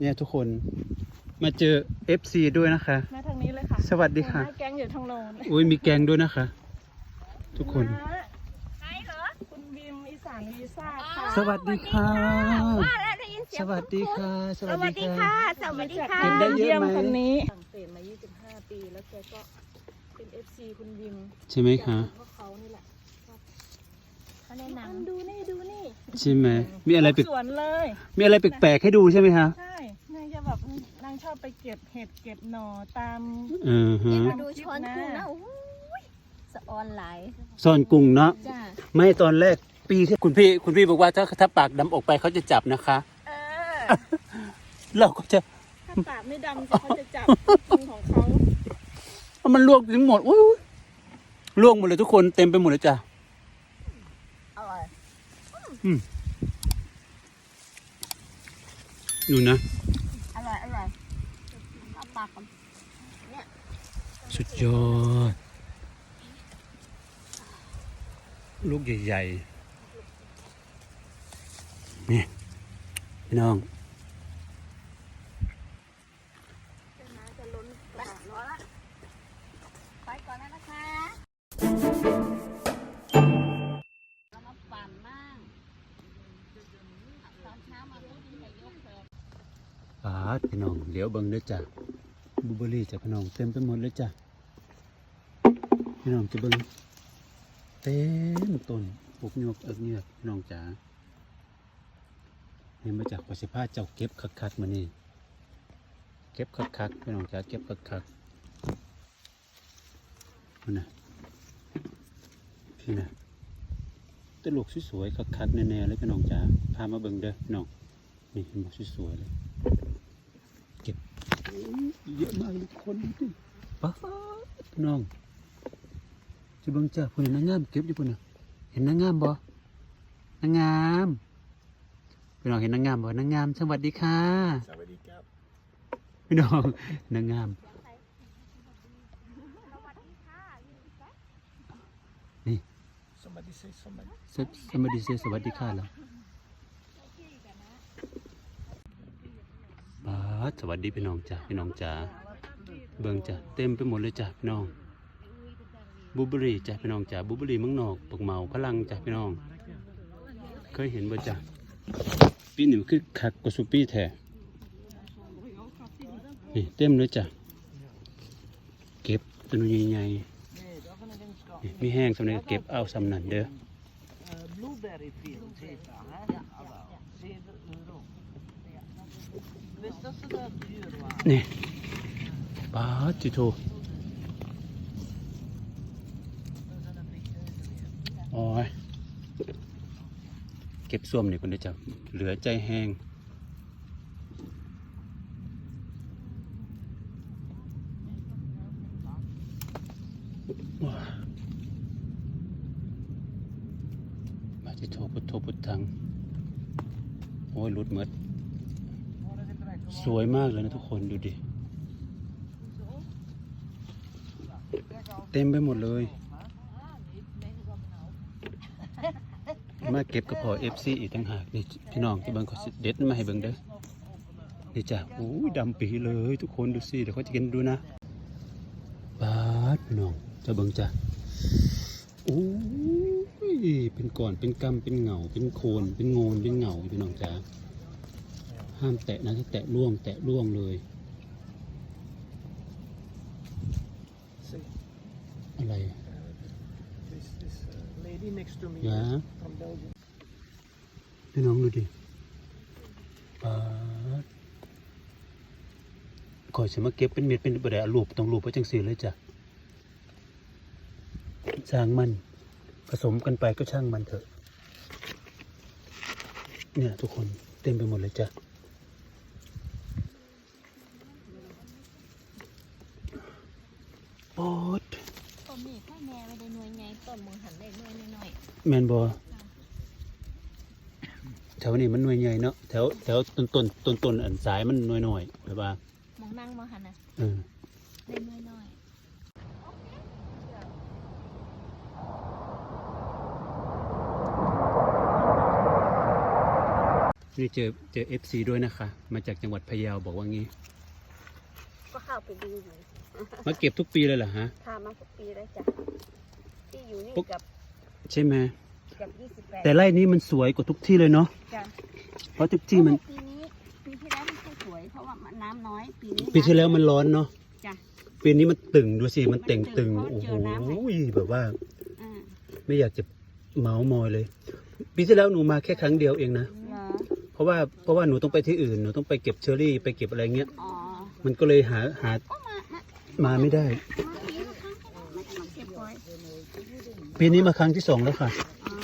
เนี่ยทุกคนมาเจอ FC ด้วยนะคะ มาทางนี้เลยค่ะสวัสดีค่ะ หัวหน้าแก๊งอยู่ทางโน้นอุ้ยมีแกงด้วยนะคะ ทุกคนใช่เหรอคุณบิมอีสานวีซ่าค่ะสวัสดีค่ะ ว่าแล้วได้ยินเสียสงวัสดีค่ะสสวัวัสสดีดีค่ะค่ะ สวัสดีค่ะเก็บได้เยอะเยี่ยมไหมคนนี้ฝรั่งเศสมา 25 ปี แล้วแกก็เป็น FC คุณบิมใช่ไหมคะเพราะเขานี่แหละเขาแนะนดูนี่ดูนี่ใช่ไหมมีอะไรแปลกสวนเลย มีอะไรแปลกๆให้ดูใช่ไหมคะ ใช่นางจะ แบบนางชอบไปเก็บเห็ดเก็บหน่อตามเออำฮะนี่มาดูช้อนกุ้งนะโอ้ยสะออนหลายซ่อนกุ้งเนาะจ้าไม่ตอนแรกปีที่คุณพี่คุณพี่บอกว่าถ้าถ้าปากดำออกไปเขาจะจับนะคะ เออเราก็จะถ้าปากไม่ดำจะเขาจะจับกินของเขาเอามันลวกถึงหมดอุ้ยลวกหมดเลยทุกคนเต็มไปหมดเลยจ้ะ อร่อยดูนะ อร่อย อร่อยเอาปากกันสุดยอด ลูกใหญ่ๆ นี่พี่น้องไปก่อนแล้วนะคะเรามาปั่นมั่งตอนเช้ามาพูดถึงนายกเถิดปาดพี่น้องเดี๋ยวเบิ่งเด้อจ้ะ บลูเบอรี่จ้ะพี่น้องเต็มไปหมดเลยจ้ะพี่น้องจะเบิ่งเต็มต้นปลูกโยกเอิกเยือกพี่น้องจ๋าเห็นมาจากประสิภาเจ้าเก็บคักๆมานี่เก็บคักๆพี่น้องจ๋าเก็บคักๆนั่นนะพี่นะตลกสวยๆคักๆแน่ๆเลยพี่น้องจ๋าพามาเบิ่งเด้อพี่น้องนี่เห็นบอกสวยๆเลย เยอะมากเลยทุกคนดูดิป้าพี่น้องจะเบิ่งจ้าพุ่นนางงามเก็บอยู่พุ่นน่ะเห็นนางงามบ่นางงามพี่น้องเห็นนางงามบ่นางงามสวัสดีค่ะสวัสดีครับพี่น้องนางงามนี่ somebody say somebody สสมดีเซสวัสดีค่ะแล้วป้าด สวัสดีพี่น้องจ้าพี่น้องจ้าเบิ่งจ้ะเต็มไปหมดเลยจ้ะพี่น้องบูเบรีจ้ะพี่น้องจ้ะบูเบรีเมืองนอกปกเมาพลังจ้ะพี่น้อง เคยเห็นบ่จ้ะปีหนี้มันคือคักกว่าสุปีแท้นี่เต็มเลยจ้ะเก็บตัวใหญ่ๆนี่มีแห้งสำเร็จก็เก็บเอาสำนันเด้อ Visst är sådär dyr va? นี่ปาดจิโทโอ้ยเก็บส้วมนี่คนเดียวจ้ะเหลือใจแห้งมาจิโทพุทโธพุทธัง โอ้ยหลุดหมด สวยมากเลยนะทุกคนดูดิ เต็มไปหมดเลย มาเก็บกระเพาะเอฟซีอีกต่างหากนี่พี่น้องที่เบิ่งเขาเด็ดมาให้เบิ่งเด้อนี่จ้ะโอ้ยดำปีเลยทุกคนดูสิเดี๋ยวเขาจะกินดูนะบาดพี่น้องจะเบิ่งจ้ะโอ้ยเป็นก่อนเป็นกำเป็นเหงาเป็นโคนเป็นโงนเป็นเหงาพี่น้องจ้ะ ห้ามแตะนะถ้าแตะล่วง แตะล่วงเลย See, อะไร this this uh, lady next to me Yeah. from Belgium. พี่น้องดูดิปาดก่อยจะมาเก็บเป็นเม็ดเป็นบไดเอารูปต้องรูปไว้จังสีเลยจ้ะช่างมัน ผสมกันไปก็ช่างมันเถอะ เนี่ยทุกคนเต็มไปหมดเลยจ้ะโอ๊ด ต้นนี้ข้าแม่ไม่ได้หน่วยไงต้นมึงหันได้หน่วยน้อย แมนบอแถวนี้มันหน่วยใหญ่เนาะแถวแถวต้นต้นต้นต้นอันสายมันหน่วยหน่อยแบบว่าๆมองนั่งมองหันน่ะเออได้หน่วยน้อยนี่เจอเจอเอฟซีด้วยนะคะ มาจากจังหวัดพะเยาบอกว่างี้ ก็เข้าไปดูอยู่ มาเก็บทุกปีเลยเหรอฮะพามาทุกปีแล้วจ้ะที่อยู่นี่ปุ๊บกับ ใช่ไหมกับยี่สิบแปดแต่ไร่นี้มันสวยกว่าทุกที่เลยเนาะจ้ะเพราะทุกที่มันปีนี้ปีที่แล้วไม่ค่อยสวยเพราะว่ามันน้ำน้อยปีนี้ปีที่แล้วมันร้อนเนาะจ้ะ ปีนี้มันตึงดูสิมันเต่งมันตึตึงงโอ้เพโหราะเจอน้ำไงแบบว่า อ่าไม่อยากจะเมาส์มอยเลย ปีที่แล้วหนูมาแค่ครั้งเดียวเองนะ เหรอเพราะว่าเพราะว่าหนูต้องไปที่อื่นหนูต้องไปเก็บเชอรี่ไปเก็บอะไรเงี้ย อ๋อมันก็เลยหาหาก็มามามาไม่ได้ มาปีละครั้งก็ได้ไม่ต้องมาเก็บบ่อย ปีนี้มาครั้งที่สองแล้วค่ะ อ๋อ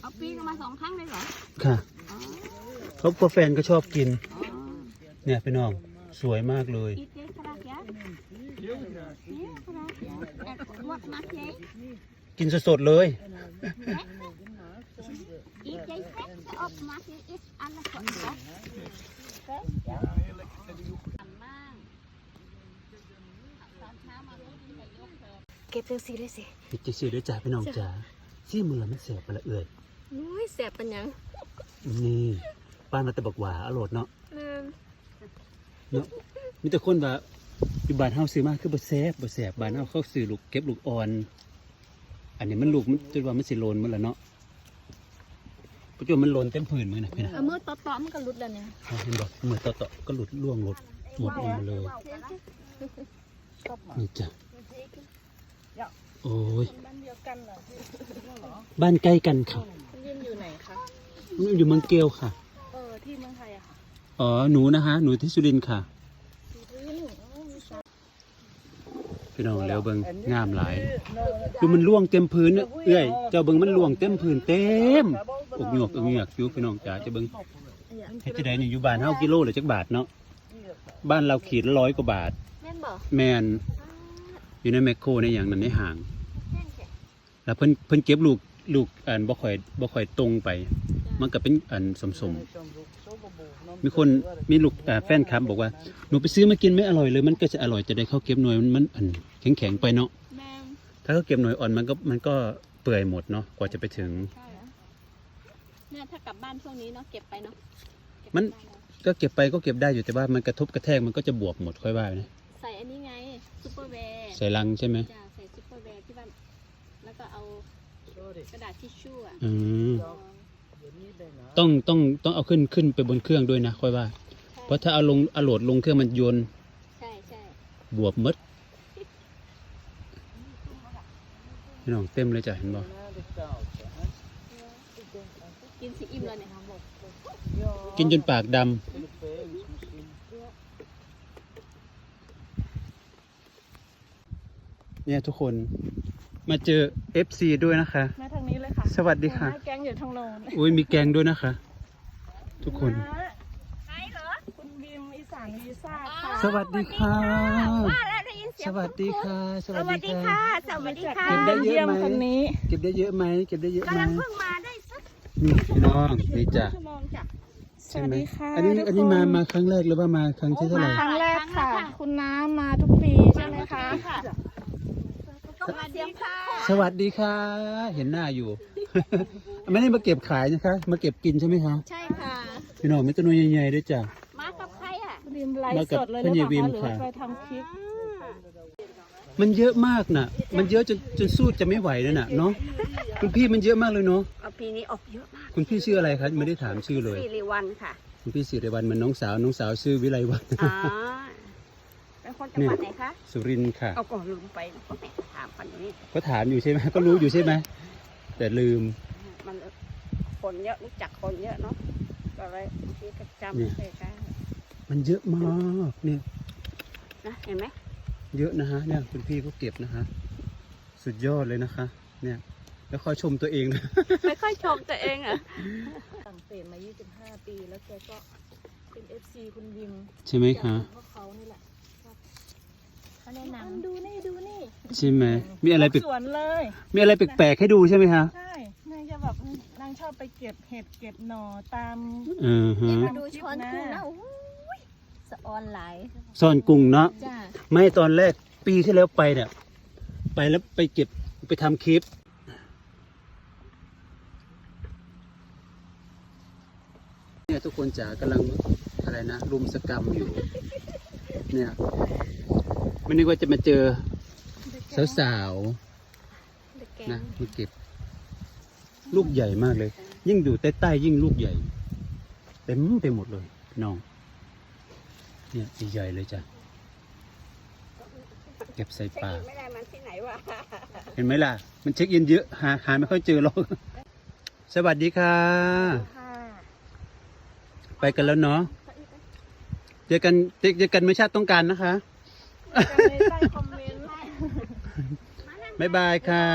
เอาปีก็มาสองครั้งเลยเหรอค่ะอ๋อเพราะว่าแฟนก็ชอบกิน อ๋อเนี่ยพี่น้องสวยมากเลย อีเจ๊กระดาษยาเนี่ยกระดาษยาแอบวัดมาเจ๊กินสดๆเลย อีเจ๊แซ่บจะออกมาเจ๊อีกอันละสองร้อยแซ่บจ้ะอันมากตอนเช้ามารู้ดีแต่ยก เถอะเก็บจังสีเลยสิพี่จะซื้อด้วยจ้าพี่น้องจ๋าซี่มือมันเสียบไปละเอ่ยนุ้ยแสบเป็นหยัง นี่ป้านมาแต่บอกหว่าอร่อยเนาะเริ่มเนาะมีแต่คนว่าอยู่บ้านเฮาซื้อมาคือบ่แซ่บบ่แซ่บบ้านเฮาเขาซื้อลูกเก็บลูกอ่อน อันนี้มันลูกมันจนว่ามันสิโลนหมันแล้วเนาะปัจจุบันมันโลนเต็มพื้นมือนะพี่นะเอามือต่อๆมันก็หลุดแล้วเนี่ยเอาเห็นบ่มือต่อๆก็หลุดล่วงหลุดหมดลงมาเลยนี่จ้ะ โอ้ยบ้านเดียวกันเหรอบ้านใกล้กันค่ะคุณยินอยู่ไหนคะมันอยู่เมืองเกลค่ะ เออที่เมืองไทยอะค่ะอ๋อหนูนะฮะหนูที่สุรินทร์ค่ะพี่น้องแล้วเบิงงามหลายดูมันล่วงเต็มพื้นเนอะเอ้ยเจ้าเบิงมันล่วงเต็มพื้นเต็มอกหยวกอกหยวกอยู่พี่น้องจ๋าจะเบิงเฮ็ดจะได้นี่อยู่บ้านเฮากิโลหรือจักบาทเนาะบ้านเราขีดละร้อยกว่าบาท แม่นบอกแมน อยู่ในแมคโครในอย่างนั้นในห่าง แล้วเพิ่นเพิ่นเก็บลูกลูกอันบ่ค่อยบ่ค่อยตรงไป มันก็เป็นอันสมสมๆมีคนมีลูกอ่าแฟนคลับบอกว่าหนูไปซื้อมากินไม่อร่อยเลยมันก็จะอร่อยจะได้เข้าวเก็บหน่วยมันมันอันแข็งแข็งๆไปเนาะแม่นถ้าเขาเก็บหน่วยอ่อนมันก็มันก็เปื่อยหมดเนาะกว่าจะไปถึงใช่อะเนี่ยถ้ากลับบ้านช่วงนี้เนาะเก็บไปเนาะเก็บมันไปได้ก็เก็บไปก็เก็บได้อยู่แต่ว่ามันกระทบกระแทกมันก็จะบวกหมดค่อยว่านะใส่อันนี้ไงซูเปอร์แวร์ใส่ลังใช่ไหมจ้าใส่ซูเปอร์แวร์ที่บ้านแล้วก็เอากระดาษทิชชู่อะอืมรองต้องต้องต้องเอาขึ้นขึ้นไปบนเครื่องด้วยนะค่อยว่า เพราะถ้าเอาลงเอาโหลดลงเครื่องมันโยนใช่ใช่บวบหมดพี่น้องเต็มเลยจ้ะเห็นบ่กินสีอิ่มเลยเนี่ยกินจนปากดำ เนี่ยทุกคนมาเจอ FC ด้วยนะคะ มาทางนี้เลยค่ะสวัสดีค่ะ หัวหน้าแก๊งอยู่ทางโน้นอุ้ยมีแกงด้วยนะคะ ทุกคนใครเหรอคุณบิมอีสานวีซ่าค่ะสวัสดีค่ะว่าแล้วได้ยินเสีสยงวัสดีค่ะสสวัสวัสดีดีค่ะ ค่ะ สวัสดีค่ะเก็บได้เยอะไหมคนนี้เก็บได้เยอะไหมเก็บได้เยอะไหมกำลังเพิ่งมาได้สักนี่พี่น้องนี่จ้ะชั่วโมงจ้ะสวัสดีค่ะอันนี้ทุกอันนี้คมามาครั้งแรกหรือว่ามาครั้งที่เท่าไหร่ครั้งแรกค่ะ คุณน้ามาทุกปีใช่ไหมคะส วัสดีค่ะสวัสดีค่ะ เห็นหน้าอยู่ ไม่ได้มาเก็บขายนะคะ มาเก็บกินใช่ไหมคะใช่ค่ะพี่น้องไม่ตัวน้อยใหญ่ๆด้วยจ้ะมากับใครอะคุณบิมไลมาฟ์กับสดเลยเพื่นะอนยายคะวิมหรือค่ะว่าไปทำคลิปมันเยอะมากน่ะ มันเยอะจนจนสู้จะไม่ไหวแล้วน่ะเนาะคุณพี่มันเยอะมากเลยเนาะเอาปีนี้ออกเยอะมากคุณพี่ชื่ออะไรคะไม่ได้ถามชื่อเลยสิริวันค่ะคุณพี่สิริวัลเหมือนน้องสาวน้องสาวชื่อวิไลวันอ๋อเป็นคน จังหวัดไหนคะ สุรินทร์ค่ะ เอาก่อนลืมไปก็แม่ถามกันอย่างนี้ก็ถามอยู่ใช่ไหมก็รู้อยู่ใช่ไหมแต่ลืม มันคนเยอะรู้จักคนเยอะเนาะก็เลยบางทีก็จำเนี่ไม่ยเคยได้มันเยอะมากเนี่ยนะเห็นไหมเยอะนะฮะเนี่ยคุณพี่ก็เก็บนะฮะสุดยอดเลยนะคะ เนี่ย แล้วคอยชมตัวเองนะไม่ค่อยชมตัวเองเหรอะต่างเปลี่ยนมา 25 ปีแล้วแกก็เป็น FC คุณบิมใช่ไหมคะเพราะเขานี่แหละ เขาแนะนนำดูนี่ดูนี่ใช่ไหมมีอะไรแปลกสวนเลย มีอะไรแปลกๆให้ดูใช่ไหมคะใช่นางจะแบบนางชอบไปเก็บเห็ดเก็บหน่อตามเออฮะำมาดูช้อนกุ้งนะโอ้ยสะออนไหลายซ่อนกุ้งเนาะจ้าไม่ตอนแรกปีที่แล้วไปเนี่ยไปแล้วไปเก็บไปทำคลิป เนี่ยทุกคนจ๋ากำลังอะไรนะรุมสกรรมอยู่ เนี่ย ไม่นึกว่าจะมาเจอสาวๆนะมาเก็บ ลูกใหญ่มากเลย ยิ่งอยู่ใต้ๆยิ่งลูกใหญ่เต็มไปหมดเลยน้อง เนี่ยใหญ่ๆเลยจ้ะเก็บใส่ปากไม่ได้มันที่ไหนวะเห็นไหมล่ะ มันเช็คอินเยอะหาหาไม่ค่อยเจอหรอกสวัสดีค่ะค่ะไปกันแล้วเนาะเจอกันเจอเจอกันเมื่อชาติต้องการนะคะกัน ใต้คอมเมนต์ บ๊ายบายค่ะ